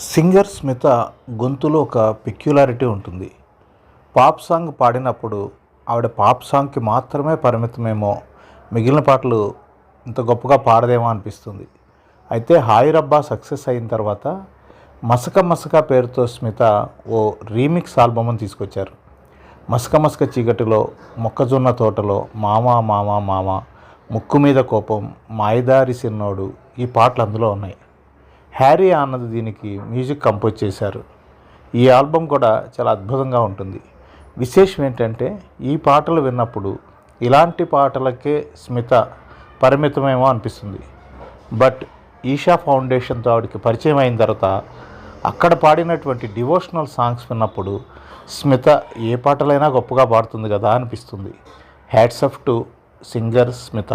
Singer Smitha గొంతులో ఒక peculiarity ఉంటుంది. పాప్ సాంగ్ పాడినప్పుడు ఆవిడ పాప్ సాంగ్కి మాత్రమే పరిమితమేమో మిగిలిన పాటలు ఇంత గొప్పగా పాడదేమో అనిపిస్తుంది. అయితే హాయ్ రబ్బా సక్సెస్ అయిన తర్వాత మసక మసక పేరుతో స్మిత ఓ రీమిక్స్ ఆల్బమ్ని తీసుకొచ్చారు. మసక మసక చీకటిలో మొక్కజొన్న తోటలో మామ మామ మామ ముక్కు మీద కోపం మాయదారి సిన్నోడు ఈ పాటలు అందులో ఉన్నాయి. హ్యారీ ఆనంద్ దీనికి మ్యూజిక్ కంపోజ్ చేశారు. ఈ ఆల్బమ్ కూడా చాలా అద్భుతంగా ఉంటుంది. విశేషం ఏంటంటే ఈ పాటలు విన్నప్పుడు ఇలాంటి పాటలకే స్మిత పరిమితమేమో అనిపిస్తుంది. బట్ ఈషా ఫౌండేషన్తో ఆవిడకి పరిచయం అయిన తర్వాత అక్కడ పాడినటువంటి డివోషనల్ సాంగ్స్ విన్నప్పుడు స్మిత ఏ పాటలైనా గొప్పగా పాడుతుంది కదా అనిపిస్తుంది. Hats off to singer Smita